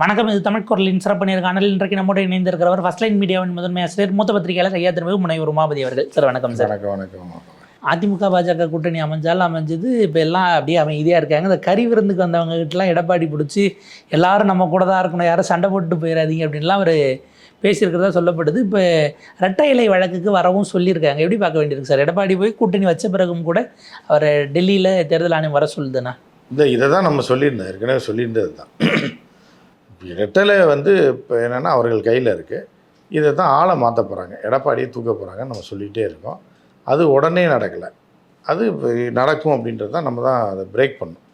வணக்கம் இது தமிழ் குரலின் சிறப்பு நேர்காணல் இன்றைக்கு நம்மோடு இணைந்திருக்கிறவர் ஃபர்ஸ்ட் லைன் மீடியாவின் முதன்மை ஆசிரியர் மூத்த பத்திரிகையாளர் ஐயா திரும்ப முனைவர் உமாபதி அவர்கள். சார் வணக்கம் சார் வணக்கம் வணக்கம் அதிமுக பாஜக கூட்டணி அமைஞ்சாலும் அமைஞ்சது இப்போ எல்லாம் அப்படியே அமைதியாக இருக்காங்க. இந்த கறி விருந்துக்கு வந்தவங்க கிட்டலாம் எடப்பாடி பிடிச்சி எல்லாரும் நம்ம கூட தான் இருக்கணும் யாரும் சண்டை போட்டு போயிடாதீங்க அப்படின்லாம் அவர் பேசியிருக்கிறதா சொல்லப்படுது. இப்போ ரெட்டை இலை வழக்குக்கு வரவும் சொல்லியிருக்காங்க. எப்படி பார்க்க வேண்டியிருக்கு சார் எடப்பாடி போய் கூட்டணி வச்ச பிறகும் கூட அவர் டெல்லியில் தேர்தல் ஆணையம் வர சொல்லுதுண்ணா? இந்த இதை தான் நம்ம சொல்லியிருந்தோம். ஏற்கனவே சொல்லியிருந்தது தான் ரெட்டலை வந்து இப்போ என்னென்னா அவர்கள் கையில் இருக்குது இதை தான் ஆளை மாற்ற போகிறாங்க எடப்பாடியை தூக்க போகிறாங்கன்னு நம்ம சொல்லிகிட்டே இருக்கோம். அது உடனே நடக்கலை. அது நடக்கும் அப்படின்றது தான் நம்ம தான் அதை பிரேக் பண்ணணும்.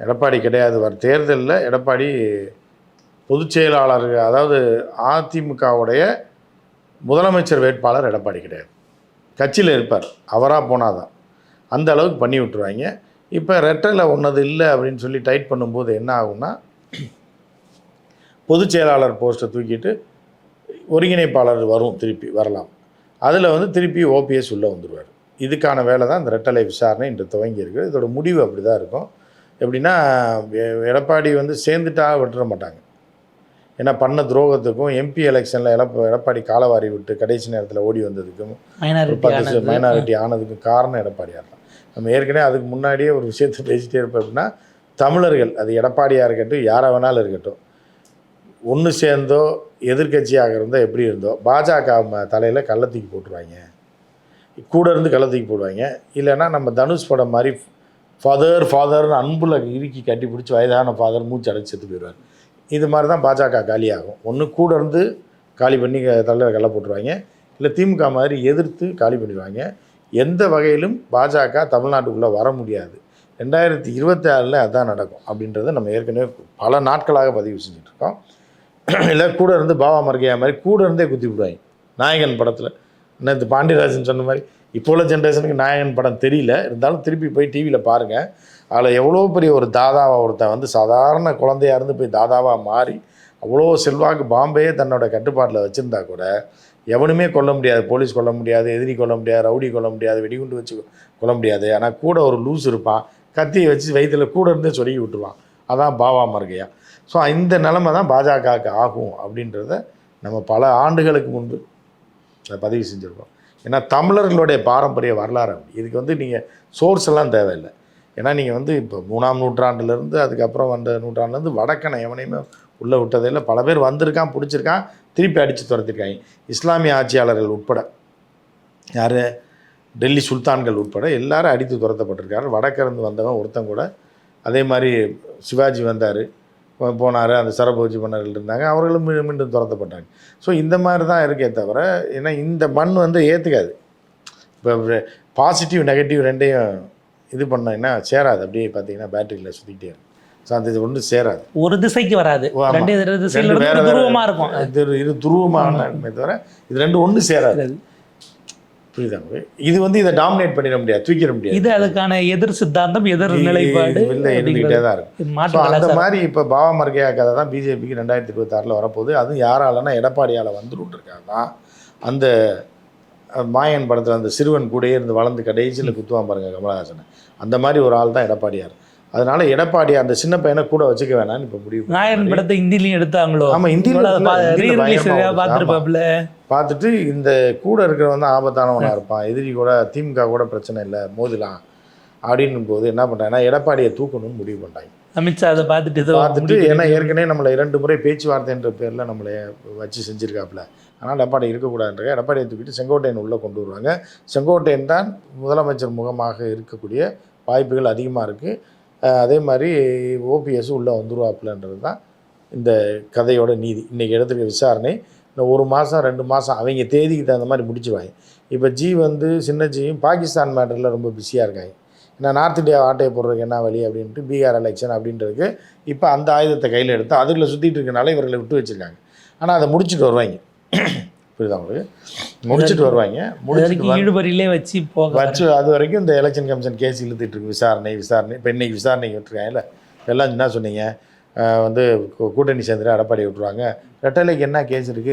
எடப்பாடி கிடையாது. வர தேர்தலில் எடப்பாடி பொதுச் செயலாளர் அதாவது அதிமுகவுடைய முதலமைச்சர் வேட்பாளர் எடப்பாடி கிடையாது. கட்சியில் இருப்பார். அவராக போனால் தான். அந்த அளவுக்கு பண்ணி விட்டுருவாங்க. இப்போ ரெட்டலில் ஒன்றது இல்லை அப்படின்னு சொல்லி டைட் பண்ணும்போது என்ன ஆகும்னா பொதுச் செயலாளர் போஸ்ட்டை தூக்கிட்டு ஒருங்கிணைப்பாளர் வரும் திருப்பி வரலாம். அதில் வந்து திருப்பி ஓபிஎஸ் உள்ளே வந்துடுவார் இதுக்கான வேலை தான் இந்த ரெட்டலை விசாரணை இன்று துவங்கி இருக்கு. இதோட முடிவு அப்படி தான் இருக்கும். எப்படின்னா எடப்பாடி வந்து சேர்ந்துட்டா விட்டுற மாட்டாங்க. ஏன்னா பண்ண துரோகத்துக்கும் எம்பி எலெக்ஷனில் எடப்ப எடப்பாடி காலவாரி விட்டு கடைசி நேரத்தில் ஓடி வந்ததுக்கும் மைனாரிட்டி பத்து ஆனது. மைனாரிட்டி ஆனதுக்கு காரணம் எடப்பாடியார் தான். நம்ம ஏற்கனவே அதுக்கு முன்னாடியே ஒரு விஷயத்தை பேசிட்டே இருப்போம் அப்படின்னா தமிழர்கள் அது எடப்பாடியாக இருக்கட்டும் யாரை வேணாலும் இருக்கட்டும் ஒன்று சேர்ந்தோ எதிர்க்கட்சியாக இருந்தோ எப்படி இருந்தோ பாஜக தலையில் கள்ளத்தூக்கி போட்டுருவாங்க. கூட இருந்து கள்ளத்தூக்கி போடுவாங்க. இல்லைன்னா நம்ம தனுஷ் படம் மாதிரி ஃபாதர் ஃபாதர்னு அன்புல இறுக்கி கட்டி பிடிச்சி வயதான ஃபாதர் மூச்சு அடைச்சி செத்து போயிடுவார். இது மாதிரி தான் பாஜக காலியாகும். ஒன்று கூட இருந்து காலி பண்ணி தலையில் கள்ள போட்டுருவாங்க. இல்லை திமுக மாதிரி எதிர்த்து காலி பண்ணிடுவாங்க. எந்த வகையிலும் பாஜக தமிழ்நாட்டுக்குள்ளே வர முடியாது. ரெண்டாயிரத்தி இருபத்தி ஆறில் அதான் நடக்கும். அப்படின்றத நம்ம ஏற்கனவே பல நாட்களாக பதிவு செஞ்சுட்ருக்கோம் இருக்கோம். இல்லை கூட இருந்து பாபா மர்கையா மாதிரி கூட இருந்தே குத்தி விடுவாங்க. நாயகன் படத்தில். நேற்று பாண்டியராஜன் சொன்ன மாதிரி இப்போ உள்ள ஜென்ரேஷனுக்கு நாயகன் படம் தெரியல. இருந்தாலும் திருப்பி போய் டிவியில் பாருங்கள் அதில் எவ்வளோ பெரிய ஒரு தாதாவாக ஒருத்தன் வந்து சாதாரண குழந்தையாக இருந்து போய் தாதாவாக மாறி அவ்வளோ செல்வாக்கு பாம்பேயே தன்னோட கட்டுப்பாட்டில் வச்சுருந்தா கூட எவனுமே கொல்ல முடியாது. போலீஸ் கொல்ல முடியாது எதிரி கொல்ல முடியாது ரவுடி கொல்ல முடியாது வெடிகுண்டு வச்சு கொல்ல முடியாது. ஆனால் கூட ஒரு லூஸ் இருப்பான். கத்தியை வச்சு வயிற்றில் கூட இருந்தே சொல்லி விட்டுருவான். அதான் பாவா மருகையா. ஸோ இந்த நிலமை தான் பாஜகவுக்கு ஆகும் அப்படின்றத நம்ம பல ஆண்டுகளுக்கு முன்பு அதை பதிவு செஞ்சுருக்கோம். ஏன்னா தமிழர்களுடைய பாரம்பரிய வரலாறு அப்படி. இதுக்கு வந்து நீங்கள் சோர்ஸ் எல்லாம் தேவையில்லை. ஏன்னா நீங்கள் வந்து இப்போ மூணாம் நூற்றாண்டுலேருந்து அதுக்கப்புறம் வந்த நூற்றாண்டுலேருந்து வடக்கனை எவனையுமே உள்ளே விட்டதில்லை பல பேர் வந்திருக்கான் பிடிச்சிருக்கான் திருப்பி அடித்து துரத்திருக்காங்க. இஸ்லாமிய ஆட்சியாளர்கள் உட்பட யார்? டெல்லி சுல்தான்கள் உட்பட எல்லாரும் அடித்து துரத்தப்பட்டிருக்காரு. வடக்கிருந்து வந்தவன் ஒருத்தன் கூட. அதே மாதிரி சிவாஜி வந்தார். போனார் அந்த சரபோஜி மன்னர்கள் இருந்தாங்க. அவர்களும் மீ- மீண்டும் துரத்தப்பட்டாங்க. ஸோ இந்த மாதிரி தான் இருக்கே தவிர ஏன்னா இந்த மண் வந்து ஏற்றுக்காது இப்போ பாசிட்டிவ் நெகட்டிவ் ரெண்டையும் இது பண்ணீங்கன்னா சேராது. அப்படியே பார்த்தீங்கன்னா பேட்டரியில் சுற்றிக்கிட்டே இருக்கும். ஸோ அந்த இது ஒன்றும் சேராது. ஒரு திசைக்கு வராது. ரெண்டு திசையில ரெண்டு இருந்து வேற ஒரு வேற- துருவமா இருக்கும். இது இது துருவமான தவிர இது ரெண்டும் ஒன்று சேராது. புரியுதாங்க? இது வந்து இதை டாமினேட் பண்ணிட முடியாது தூக்கிட முடியாது. இது அதுக்கான எதிர் சித்தாந்தம் எதிர் நிலைப்பாடு இல்லை இருந்துக்கிட்டே தான் மாற்று அந்த. மாதிரி இப்போ பாபா மர்கையா கதை தான் பிஜேபிக்கு ரெண்டாயிரத்தி இருபத்தாறில் வரப்போகுது. அதுவும் யாராலன்னா எடப்பாடியால் வந்துருட்டுருக்காங்கன்னா அந்த அஹ், மாயன் படத்தில் அந்த சிறுவன் கூடயே இருந்து வளர்ந்து கடைசியில் குத்துவான் பாருங்க கமலஹாசனை. அந்த மாதிரி ஒரு ஆள் தான் எடப்பாடியார். அதனால எடப்பாடி அந்த சின்ன பையனை கூட வச்சுக்க வேணாம்னு இப்போ முடிவு நாயன் படத்தை ஹிந்திலையும் எடுத்தாங்களோ? ஆமா, ஹிந்தில இல்ல, ஹிந்தில பயங்கரமா வருது. பார்த்துருப்பாப்ல பார்த்துட்டு இந்த கூட இருக்கிறவன் தான் ஆபத்தானவனாக இருப்பான். எதிரி கூட திமுக கூட பிரச்சனை இல்லை மோதலாம். அப்படின்னும் போது என்ன பண்ணுறாங்கன்னா எடப்பாடியை தூக்கணும்னு முடிவு பண்ணிட்டாங்க. அமித்ஷா அதை பார்த்துட்டு பார்த்துட்டு ஏன்னா ஏற்கனவே நம்மளை இரண்டு முறை பேச்சுவார்த்தைன்ற பேரில் நம்மளை வச்சு செஞ்சுருக்காப்புல. ஆனால் எடப்பாடி இருக்கக்கூடாதுன்ற எடப்பாடியை தூக்கிட்டு செங்கோட்டையன் உள்ளே கொண்டு வருவாங்க. செங்கோட்டையன் தான் முதலமைச்சர் முகமாக இருக்கக்கூடிய வாய்ப்புகள் அதிகமாக இருக்குது அதே மாதிரி ஓபிஎஸ் உள்ளே வந்துருவாப்புலன்றது தான் இந்த கதையோட நீதி. இன்றைக்கி எடுத்துக்க விசாரணை இந்த ஒரு மாதம் ரெண்டு மாதம் அவங்க தேதிக்கு தகுந்த மாதிரி முடிச்சுருவாங்க. இப்போ ஜி வந்து சின்ன ஜியும் பாகிஸ்தான் மேட்டரில் ரொம்ப பிஸியாக இருக்காங்க. ஏன்னா நார்த் இந்தியா ஆட்டையை போடுறதுக்கு என்ன வழி அப்படின்ட்டு பீகார் எலெக்ஷன் அப்படின்றதுக்கு இப்போ அந்த ஆயுதத்தை கையில் எடுத்து அதுக்குள்ளே சுற்றிட்டு இருக்கனால இவர்களை விட்டு வச்சுருக்காங்க. ஆனால் அதை முடிச்சுட்டு வருவாங்க. புரியுதா உங்களுக்கு? முடிச்சுட்டு வருவாங்க. முடிச்சுட்டு ஈடுபறியிலே வச்சு போக வச்சு அது வரைக்கும் இந்த எலெக்ஷன் கமிஷன் கேஸ் இழுத்துட்டு இருக்கு. விசாரணை விசாரணை. இப்போ இன்னைக்கு விசாரணைக்கு விட்டுருக்காங்கல்ல? எல்லாம் என்ன சொன்னீங்க? வந்து கூட்டணி சேர்ந்துட்டு எடப்பாடி விட்டுருவாங்க. ரெட்டலைக்கு என்ன கேஸ் இருக்கு?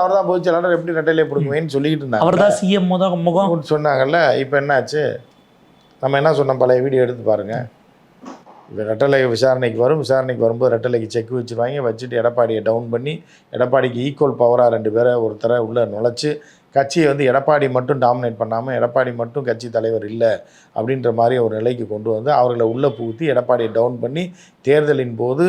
அவர் தான் போச்சு எல்லாரும் எப்படி ரெட்டையிலே பிடிக்குவேன்னு சொல்லிட்டு இருந்தாங்க. அவர் தான் சிஎம் முகம். சொன்னாங்கல்ல இப்போ என்னாச்சு? நம்ம என்ன சொன்னோம்? பழைய வீடியோ எடுத்து பாருங்க. இப்போ ரெட்டலை விசாரணைக்கு வரும். விசாரணைக்கு வரும்போது ரெட்டலைக்கு செக் வச்சுருவாங்க. வச்சுட்டு எடப்பாடியை டவுன் பண்ணி எடப்பாடிக்கு ஈக்குவல் பவராக ரெண்டு பேரை ஒருத்தரை உள்ளே நுழைச்சி கட்சியை வந்து எடப்பாடி மட்டும் டாமினேட் பண்ணாமல் எடப்பாடி மட்டும் கட்சி தலைவர் இல்லை அப்படின்ற மாதிரி ஒரு நிலைக்கு கொண்டு வந்து அவர்களை உள்ளே புகுத்தி எடப்பாடியை டவுன் பண்ணி தேர்தலின் போது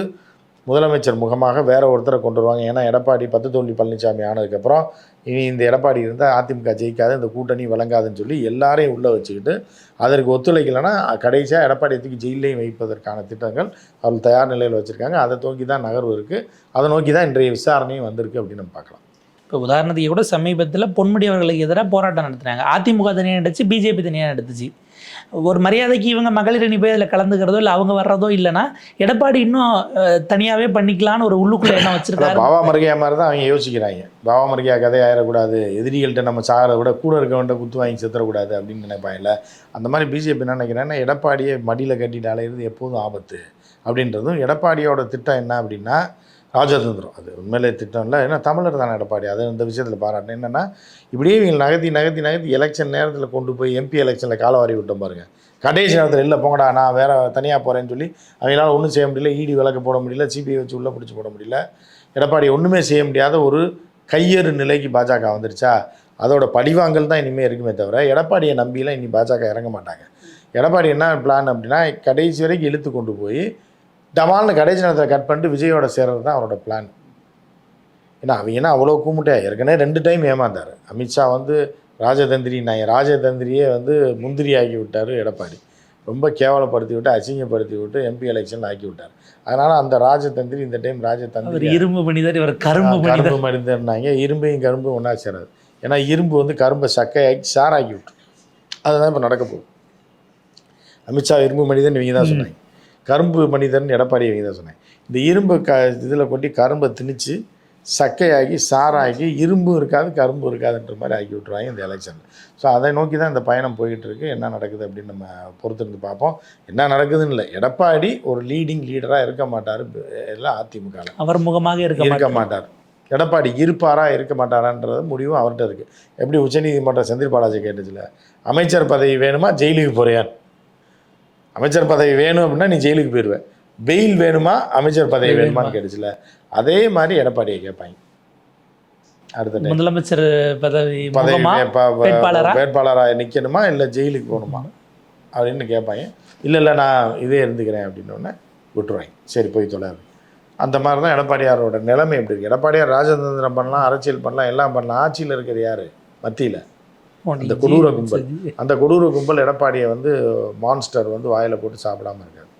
முதலமைச்சர் முகமாக வேற ஒருத்தரை கொண்டு வருவாங்க. ஏன்னா எடப்பாடி பத்து தோல்வி பழனிசாமி ஆனதுக்கப்புறம் இனி இந்த எடப்பாடி இருந்தால் அதிமுக ஜெயிக்காது இந்த கூட்டணி விளங்காதுன்னு சொல்லி எல்லாரையும் உள்ளே வச்சுக்கிட்டு அதற்கு ஒத்துழைக்கலைன்னா கடைசியாக எடப்பாடி தூக்கி ஜெயிலையும் வைப்பதற்கான திட்டங்கள் அவர்கள் தயார் நிலையில் வச்சுருக்காங்க. அதை நோக்கி தான் நகர்வு இருக்குது அதை நோக்கி தான் இன்றைய விசாரணையும் வந்திருக்கு அப்படின்னு நம்ம பார்க்கலாம். இப்போ உதாரணத்துக்கு கூட சமீபத்தில் பொன்முடி அவர்களுக்கு எதிராக போராட்டம் நடத்துனாங்க. அதிமுக தனியாக நடிச்சு பிஜேபி தனியாக நடத்துச்சு. ஒரு மரியாதைக்கு இவங்க மகளிர் அணி போய் அதில் கலந்துக்கிறதோ இல்லை அவங்க வர்றதோ இல்லைன்னா எடப்பாடி இன்னும் தனியாகவே பண்ணிக்கலான்னு ஒரு உள்ளுக்குள்ள அதான் வச்சிருக்காரு. பாபா மருகையா மாதிரி தான் அவங்க யோசிக்கிறாங்க. பாபா மருகையா கதை ஆயிடக்கூடாது எதிரிகள்கிட்ட நம்ம சாகிறத விட கூட இருக்கவன்ட்ட குத்து வாங்கி செத்துறக்கூடாது அப்படின்னு நினைப்பாங்கல்ல அந்த மாதிரி பிஜேபி என்ன நினைக்கிறேன்னா எடப்பாடியை மடியில் கட்டிட்டு அலையிறது எப்போதும் ஆபத்து. அப்படின்றதும் எடப்பாடியோட திட்டம் என்ன அப்படின்னா ராஜதந்திரம். அது உண்மையிலே திட்டம் இல்லை ஏன்னா தமிழர் தானே எடப்பாடி. அது இந்த விஷயத்தில் பாராட்டினேன். என்னென்னா இப்படியே இவங்க நகர்த்தி நகர்த்தி நகர்த்தி எலெக்ஷன் நேரத்தில் கொண்டு போய் எம்பி எலெக்ஷனில் காலவாரி விட்டோம் பாருங்க. கடைசி நேரத்தில் இல்லை போங்கடா நான் வேறு தனியாக போகிறேன்னு சொல்லி அவங்களால ஒன்றும் செய்ய முடியல. இடி விளக்கு போட முடியல. சிபிஐ வச்சு உள்ளே பிடிச்சி போட முடியல. எடப்பாடி ஒன்றுமே செய்ய முடியாத ஒரு கையறு நிலைக்கு பாஜக வந்துருச்சா? அதோட படிவாங்கல் தான் இனிமேல் இருக்குமே தவிர எடப்பாடியை நம்பிலாம் இனி பாஜக இறங்க மாட்டாங்க. எடப்பாடி என்ன பிளான் அப்படின்னா கடைசி வரைக்கும் இழுத்து கொண்டு போய் டமால்னு கடைசி நேரத்தில் கட் பண்ணிட்டு விஜயோட சேர்றது தான் அவரோட பிளான் ஏன்னா அவங்க என்ன அவ்வளோ கூமுட்டையா ஏற்கனவே ரெண்டு டைம் ஏமாந்தார். அமித்ஷா வந்து ராஜதந்திரி நான் ராஜதந்திரியே வந்து முந்திரி ஆக்கி விட்டார் எடப்பாடி. ரொம்ப கேவலப்படுத்தி விட்டு அசிங்கப்படுத்தி விட்டு எம்பி எலெக்ஷன் ஆக்கி விட்டார். அதனால் அந்த ராஜதந்திரி இந்த டைம் ராஜதந்திரி இரும்பு மனிதர் இவர் கரும்பு கரும்பு மனிதர்னாங்க. இரும்பையும் கரும்பும் ஒன்றா சேராது. ஏன்னா இரும்பு வந்து கரும்பை சக்கையாக்கி சாராக்கி விட்டு அதுதான் இப்போ நடக்க போகுது. அமித்ஷா இரும்பு மனிதன் இவங்க தான் சொன்னாங்க. கரும்பு மனிதன் எடப்பாடி தான் சொன்னாங்க இந்த இரும்பு க இதில் கொட்டி கரும்பை திணிச்சு சக்கையாகி சாராக்கி இரும்பும் இருக்காது கரும்பும் இருக்காதுன்ற மாதிரி ஆக்கி விட்ருவாங்க இந்த எலெக்ஷன் ஸோ அதை நோக்கி தான் இந்த பயணம் போயிட்டு இருக்கு. என்ன நடக்குது அப்படின்னு நம்ம பொறுத்திருந்து பார்ப்போம். என்ன நடக்குதுன்னு இல்லை. எடப்பாடி ஒரு லீடிங் லீடராக இருக்க மாட்டார். எல்லாம் அதிமுகவில் அவர் முகமாக இருக்க இருக்க மாட்டார். மாட்டார் எடப்பாடி இருப்பாரா இருக்க மாட்டாரான்றது முடிவும் அவர்கிட்ட இருக்குது எப்படி உச்சநீதிமன்றம் செந்தில் பாலாஜி கேட்டுச்சுல அமைச்சர் பதவி வேணுமா ஜெயிலுக்கு போறியான் அமைச்சர் பதவி வேணும் அப்படின்னா நீ ஜெயிலுக்கு போயிடுவேன் பெயில் வேணுமா? அமைச்சர் பதவி வேணுமா? வேணுமான்னு கேட்டுச்சுல. அதே மாதிரி எடப்பாடியை கேட்பாங்க. அடுத்த முதலமைச்சர் பதவி பதவி? வேட்பாளராக நிற்கணுமா இல்லை ஜெயிலுக்கு போகணுமா? அப்படின்னு கேட்பாங்க. இல்லை இல்லை நான் இதே இருந்துக்கிறேன் அப்படின்னோடனே விட்டுருவாங்க. சரி போய் தொலை அந்த மாதிரி தான் எடப்பாடியாரோட நிலைமை எப்படி இருக்குது எடப்பாடியார் ராஜதந்திரம் பண்ணலாம் அரசியல் பண்ணலாம் எல்லாம் பண்ணலாம். ஆட்சியில் இருக்கிற யார்? மத்தியில். அந்த கொடூர கும்பல். அந்த கொடூர கும்பல் எடப்பாடியை வந்து மான்ஸ்டர் வந்து வாயில் போட்டு சாப்பிடாம இருக்காது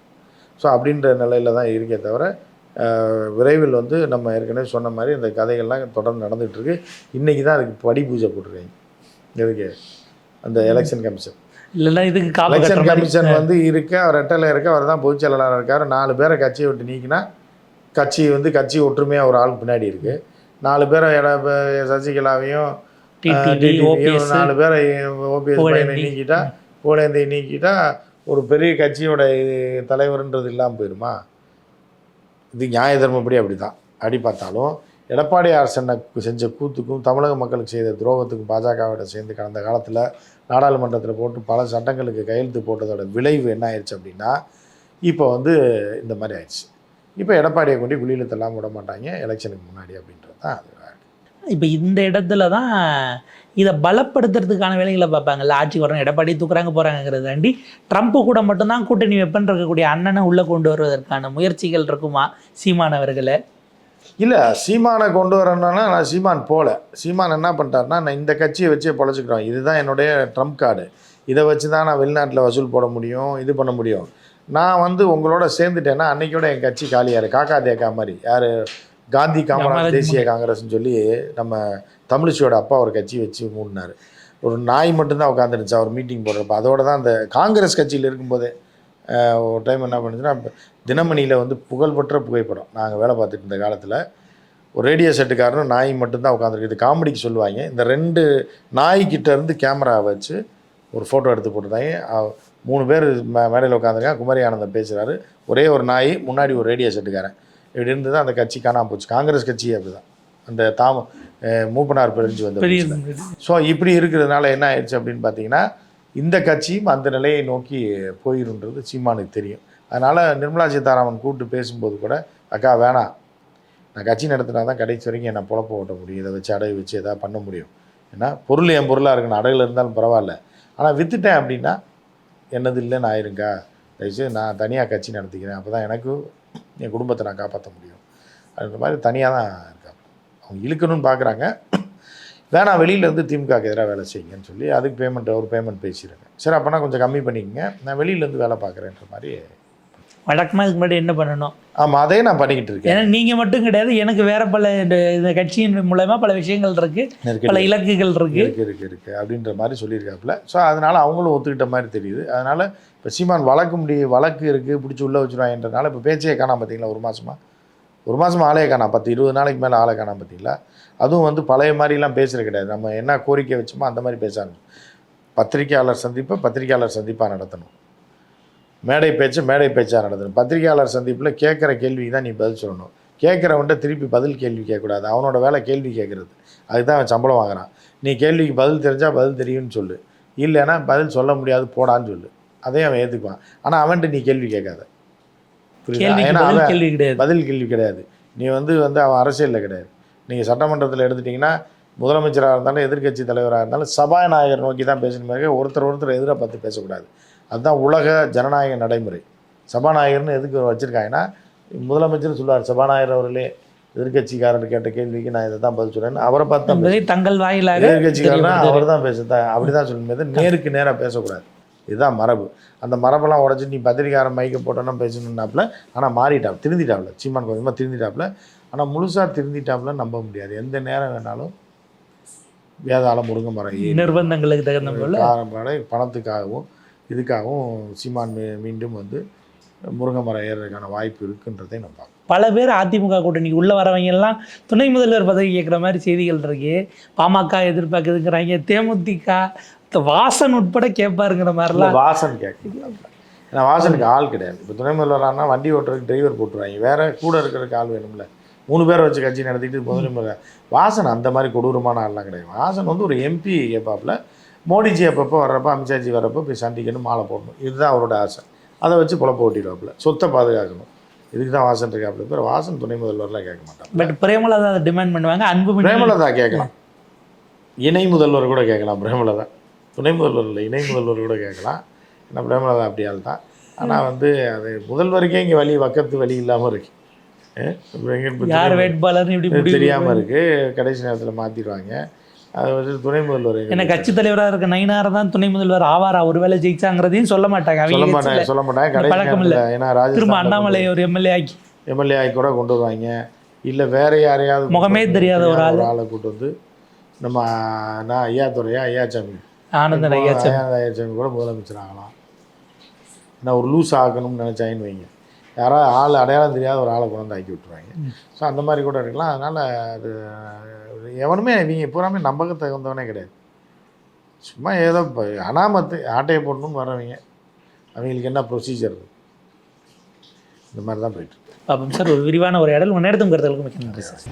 ஸோ அப்படின்ற நிலையில் தான் இருக்கே தவிர விரைவில் வந்து நம்ம ஏற்கனவே சொன்ன மாதிரி இந்த கதைகள்லாம் தொடர்ந்து நடந்துகிட்டு இருக்கு இன்றைக்கி தான் அதுக்கு படி பூஜை போட்டிருக்காங்க. எதுக்கு? அந்த எலெக்ஷன் கமிஷன் இல்லைன்னா இதுக்கு எலெக்ஷன். கமிஷன் வந்து இருக்கு அவர் ரெட்டலை இருக்கு அவர் தான் பொதுச் செயலாளராக இருக்கார். நாலு பேரை கட்சியை விட்டு நீக்கினா கட்சி வந்து கட்சி ஒற்றுமையாக ஒரு ஆள் பின்னாடி இருக்கு. நாலு பேரை எட சசிகலாவையும் நாலு பேரை ஓபிஎஸ் பையனை. நீக்கிட்டா புகழேந்தி நீக்கிட்டா ஒரு பெரிய கட்சியோட இது தலைவர்ன்றது இல்லாமல் போயிருமா? இது நியாய தர்மப்படி அப்படி தான் அடி பார்த்தாலும் எடப்பாடி அரசனை செஞ்ச கூத்துக்கும் தமிழக மக்களுக்கு செய்த துரோகத்துக்கும் பாஜகவோட சேர்ந்து கடந்த காலத்தில் நாடாளுமன்றத்தில் போட்டு பல சட்டங்களுக்கு கையெழுத்து போட்டதோட விளைவு என்ன ஆயிடுச்சு அப்படின்னா இப்போ வந்து இந்த மாதிரி ஆயிடுச்சு. இப்போ எடப்பாடியை கொண்டு குழியில் தள்ளாமல் விட மாட்டாங்க எலெக்ஷனுக்கு முன்னாடி அப்படின்றது தான் அது. இப்போ இந்த இடத்துல தான் இதை பலப்படுத்துறதுக்கான வேலைகளை பார்ப்பாங்கல்ல. ஆட்சி வரணும் எடப்பாடி தூக்குறாங்க போகிறாங்கிறது தாண்டி ட்ரம்ப்பு கூட மட்டும்தான் கூட்டணி வெப்பன் இருக்கக்கூடிய அண்ணனை உள்ளே கொண்டு வருவதற்கான முயற்சிகள் இருக்குமா சீமானவர்களை இல்லை சீமானை கொண்டு வரணும்னா நான் சீமான் போகல சீமான் என்ன பண்ணிட்டாருன்னா நான் இந்த கட்சியை வச்சே பொழைச்சிக்கிறோம். இதுதான் என்னுடைய ட்ரம்ப் கார்டு. இதை வச்சு தான் நான் வெளிநாட்டில் வசூல் போட முடியும் இது பண்ண முடியும். நான் வந்து உங்களோட சேர்ந்துட்டேன்னா அன்றைக்கூட என் கட்சி காலியார் காக்கா தேக்கா மாதிரி. யார்? காந்தி காமராஜ் தேசிய காங்கிரஸ்னு சொல்லி நம்ம தமிழிசையோட அப்பா ஒரு கட்சி வச்சு மூடினார். ஒரு நாய் மட்டும்தான் உட்காந்துருந்துச்சு அவர் மீட்டிங் போடுறப்ப. அதோட தான் அந்த காங்கிரஸ் கட்சியில் இருக்கும்போதே ஒரு டைம் என்ன பண்ணுச்சுன்னா தினமணியில் வந்து புகழ்பெற்ற புகைப்படம். நாங்கள் வேலை பார்த்துட்டு இருந்த காலத்தில் ஒரு ரேடியோ செட்டுக்காரனும் நாய் மட்டும்தான் உட்காந்துருக்கு இது காமெடிக்கு சொல்லுவாங்க. இந்த ரெண்டு நாய்கிட்ட இருந்து கேமரா வச்சு ஒரு ஃபோட்டோ எடுத்து போட்டுருந்தாங்க. மூணு பேர் மேடையில் உட்காந்துருக்காங்க குமரி ஆனந்தம் பேசுகிறாரு ஒரே ஒரு நாய் முன்னாடி ஒரு ரேடியோ செட்டுக்காரன். இப்படி இருந்து தான் அந்த கட்சி காணாம போச்சு. காங்கிரஸ் கட்சி அப்படிதான். அந்த தாம மூப்பனார் பிரிஞ்சு வந்த ஸோ இப்படி இருக்கிறதுனால என்ன ஆயிடுச்சு அப்படின்னு பார்த்தீங்கன்னா இந்த கட்சியும் அந்த நிலையை நோக்கி போயிருன்றது சீமானுக்கு தெரியும். அதனால் நிர்மலா சீதாராமன் கூப்பிட்டு பேசும்போது கூட அக்கா வேணாம். நான் கட்சி நடத்தினா தான் கடைசி வரைக்கும் என்னை பொழப்ப ஓட்ட முடியும். இதை வச்சு அடகு வச்சு எதாவது பண்ண முடியும். ஏன்னா பொருள் என் பொருளாக இருக்கணும். அடகுல இருந்தாலும் பரவாயில்ல. ஆனால் விற்றுட்டேன் அப்படின்னா என்னது இல்லைன்னு ஆயிருங்கா. தயவுசெய்து நான் தனியாக கட்சி நடத்திக்கிறேன். அப்போ தான் எனக்கு என் குடும்பத்தை நான் காப்பாற்ற முடியும். அப்படின்ற மாதிரி தனியாக தான் இருக்காங்க அவங்க இழுக்கணும்னு பார்க்குறாங்க வேணாம் வெளியிலேருந்து திமுகக்கு எதிராக வேலை செய்யுங்கன்னு சொல்லி அதுக்கு பேமெண்ட் ஒரு பேமெண்ட் பேசிடுங்க. சரி அப்போனா கொஞ்சம் கம்மி பண்ணிக்கங்க. நான் வெளியிலேருந்து வேலை பார்க்குறேன்ற மாதிரி வழக்கமாக இதுக்கு முன்னாடி என்ன பண்ணணும்? ஆமாம் அதே நான் பண்ணிக்கிட்டு இருக்கேன். ஏன்னா நீங்கள் மட்டும் கிடையாது எனக்கு வேற பல இந்த கட்சியின் மூலமா பல விஷயங்கள் இருக்கு நெருக்கடி பல இலக்குகள் இருக்கு. இருக்கு இருக்கு இருக்கு. அப்படின்ற மாதிரி சொல்லியிருக்காப்புல. ஸோ அதனால அவங்களும் ஒத்துக்கிட்ட மாதிரி தெரியுது. அதனால இப்போ சீமான் வழக்கு முடி வழக்கு இருக்குது பிடிச்சி உள்ளே வச்சுருவாங்கன்றனால இப்போ பேச்சையே காணாம பார்த்தீங்களா ஒரு மாசமா? ஒரு மாசமா ஆளே காணாம பத்து இருபது நாளைக்கு மேலே ஆளை காணாம பார்த்தீங்களா அதுவும் வந்து பழைய மாதிரிலாம் பேசுறது கிடையாது. நம்ம என்ன கோரிக்கை வச்சோமோ அந்த மாதிரி பேச ஆரம்பிச்சோம். பத்திரிக்கையாளர் சந்திப்பை பத்திரிக்கையாளர் சந்திப்பாக நடத்தணும். மேடை பேச்சு மேடை பேச்சாக நடத்தணும் பத்திரிக்கையாளர் சந்திப்பில் கேட்குற கேள்விக்கு தான் நீ பதில் சொல்லணும். கேட்குறவன்ட்ட திருப்பி பதில் கேள்வி கேட்கக்கூடாது. அவனோட வேலை கேள்வி கேட்குறது. அதுக்கு தான் அவன் சம்பளம் வாங்குறான். நீ கேள்விக்கு பதில் தெரிஞ்சால் பதில் தெரியும்னு சொல்லு. இல்லைன்னா பதில் சொல்ல முடியாது போடான்னு சொல்லு. அதையும் அவன் ஏற்றுக்குவான் ஆனால் அவன்கிட்ட நீ கேள்வி கேட்காத. புரியுதா? கேள்வி கிடையாது. பதில் கேள்வி கிடையாது. நீ வந்து வந்து அவன் அரசியலில் கிடையாது. நீங்கள் சட்டமன்றத்தில் எடுத்துட்டிங்கன்னா முதலமைச்சராக இருந்தாலும் எதிர்க்கட்சி தலைவராக இருந்தாலும் சபாநாயகர் நோக்கி தான் பேசணுமே ஒருத்தர் ஒருத்தர் எதிராக பார்த்து பேசக்கூடாது. அதுதான் உலக ஜனநாயக நடைமுறை. சபாநாயகர்னு எதுக்கு வச்சுருக்காங்கன்னா முதலமைச்சர் சொல்லுவார் சபாநாயகர் அவர்களே எதிர்க்கட்சிக்காரர் கேட்ட கேள்விக்கு நான் இதை தான் பதில் சொல்கிறேன்னு அவரை பார்த்து தங்கள் வாயிலாக எதிர்கட்சிக்காரனா. அவர் தான் பேசுதான் அப்படி தான் சொல்லணும் நேருக்கு நேராக பேசக்கூடாது. இதுதான் மரபு. அந்த மரபெல்லாம் உடச்சி நீ பத்திரிக்காரன் மைக்க போட்டோன்னா பேசணுன்னாப்புல ஆனால் மாறிட்டான் திருந்திட்டாப்புல. சீமான் கொஞ்சமாக திருந்திட்டாப்புல. ஆனால் முழுசாக திருந்திட்டாப்புல நம்ப முடியாது. எந்த நேரம் வேணாலும் வேதாள முருங்கை மரம் நிர்பந்தங்களுக்கு தகுந்த பணத்துக்காகவும் இதுக்காகவும் சீமான் மீ- மீண்டும் வந்து முருங்கை மரம் ஏறுறதுக்கான வாய்ப்பு இருக்குன்றதை நம்ம பார்க்கணும் பல பேர் அதிமுக கூட்டணிக்கு உள்ள வரவங்க எல்லாம் துணை முதல்வர் பதவி கேட்குற மாதிரி செய்திகள் இருக்கு. பாமக எதிர்பார்க்குதுங்கிறாங்க. தேமுதிக வாசன் உட்பட கேட்பாருங்கிற மாதிரிலாம் வாசன் கேட்கணும் ஏன்னா வாசனுக்கு ஆள் கிடையாது. இப்போ துணை முதல்வரானா வண்டி ஓட்டுறதுக்கு டிரைவர் போட்டுருவாங்க. வேற கூட இருக்கிறதுக்கு ஆள் வேணும்ல. மூணு பேரை வச்சு கட்சி நடத்திட்டு முதல்ல- வாசன் அந்த மாதிரி கொடூரமான ஆள்லாம் கிடையாது. வாசன் வந்து ஒரு எம்பி கேட்பாப்புல. மோடிஜி அப்பப்போ வர்றப்ப அமித்ஷாஜி வர்றப்போ போய் சந்திக்கணும் மாலை போடணும். இதுதான் அவரோட ஆசை. அதை வச்சு பொழப்ப ஓட்டிடுவாப்புல. சொத்தை பாதுகாக்கணும். இதுக்கு தான் வாசன் இருக்காப்புல. பேர் வாசன் துணை முதல்வர்லாம் கேட்க மாட்டான் பட் பிரேமலதா டிமாண்ட் பண்ணுவாங்க அன்புமணி பிரேமலதா கேட்கலாம். இணை முதல்வர் கூட கேட்கலாம் பிரேமலதா. துணை முதல்வர் இல்லை இணை முதல்வர் கூட கேட்கலாம். ஏன்னா பிரேமலதா அப்படி ஆள் தான். ஆனால் வந்து அது முதல்வருக்கே இங்கே வழி பக்கத்து வழி இல்லாமல் இருக்கு. முடிவு தெரியாமல் இருக்கு. கடைசி நேரத்தில் மாற்றிடுவாங்க துணை முதல்வர். ஏன்னா கட்சி தலைவராக இருக்க நயினார் தான் துணை முதல்வர் ஆவாரா? ஒருவேளை ஜெயிச்சாங்கிறதையும் சொல்ல மாட்டாங்க. சொல்ல மாட்டாங்க சொல்ல மாட்டாங்க. பழக்கம் இல்ல. ஏன்னா திரும்ப அண்ணாமலை ஒரு எம்எல்ஏ ஆக்கி. எம்எல்ஏ ஆகி கூட கொண்டு வருவாங்க. இல்லை வேற யாரையாவது முகமே தெரியாத ஒரு ஆளு. ஆளை கூட்டு வந்து நம்ம நான் ஐயா துறையா ஐயாச்சாமி. ஆனந்தன் இப்போ ஐயாச்சாமி. ஐயாச்சாமி கூட முதலமைச்சர் ஆகலாம். நான் ஒரு லூஸ் ஆக்கணும்னு நினச்சாங்கன்னு வைங்க. யாராவது ஆள் அடையாளம் தெரியாத ஒரு ஆளை கொண்டு ஆக்கி விட்டுருவாங்க. ஸோ அந்த மாதிரி கூட இருக்கலாம். அதனால் அது எவனுமே இவங்க பூராமே நம்பக தகுந்தவனே கிடையாது. சும்மா ஏதோ இப்போ அனாமத்து ஆட்டையை போடணும்னு வரவங்க அவங்களுக்கு என்ன ப்ரொசீஜர் இந்த மாதிரி தான் போயிட்டு. பாப்போம் சார் ஒரு விரிவான ஒரு இடல் முன்னெடுத்தும் கருத்துகளுக்கு மிக்க நன்றி சார்.